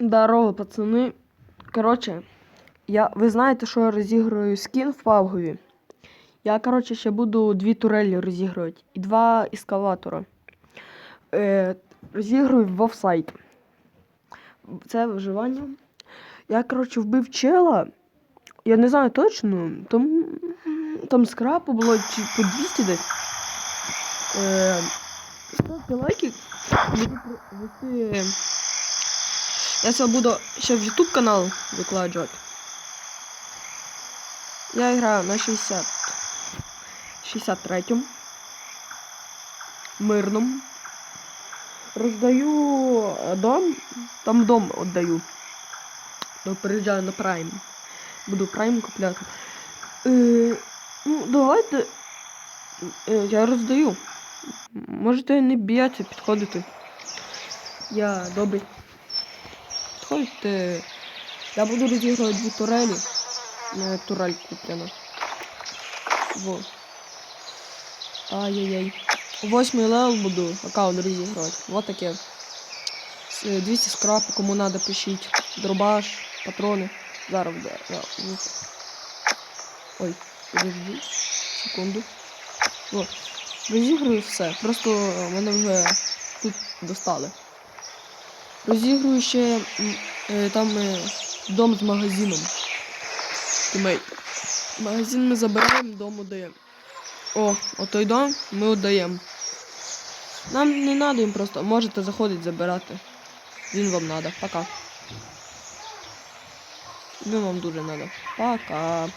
Здорово, пацани. Коротше, я, ви знаєте, що я розіграю скін в павгові. Я, коротше, ще буду дві турелі розігрувати і два ескалатора. Е, розіграю в офсайт. Це виживання. Я, коротше, вбив чела. Я не знаю точно. Там, там скрапу було чи по 200 десь. Е, ставте лайки. Буду про- вести я це буду ще в YouTube канал викладувати. Я граю на 60. 63-м. Мирному. Роздаю е, дом. Там дом віддаю. Ну, переїжджаю на Prime. Буду Prime купляти. Е, ну, давайте. Е, я роздаю. Можете не біятися, підходити. Я добрий. Підходьте. Я буду розігрувати дві турелі. На турель куплена. Во. Ай-яй-яй. Восьмий левел буду аккаунт розігрувати. Вот таке. Е, 200 скрапу, кому надо, пишіть. Дробаш, патрони. Зараз буде. Ну. Ой, подожди. Секунду. О, розіграю все. Просто е, мене вже тут достали. Розігрую ще е, там е, дом з магазином. Тімейт. Магазин ми забираємо, дом удаємо. О, отой дом ми віддаємо. Нам не треба їм просто. Можете заходити забирати. Він вам треба. Пока. Він вам дуже треба. Пока.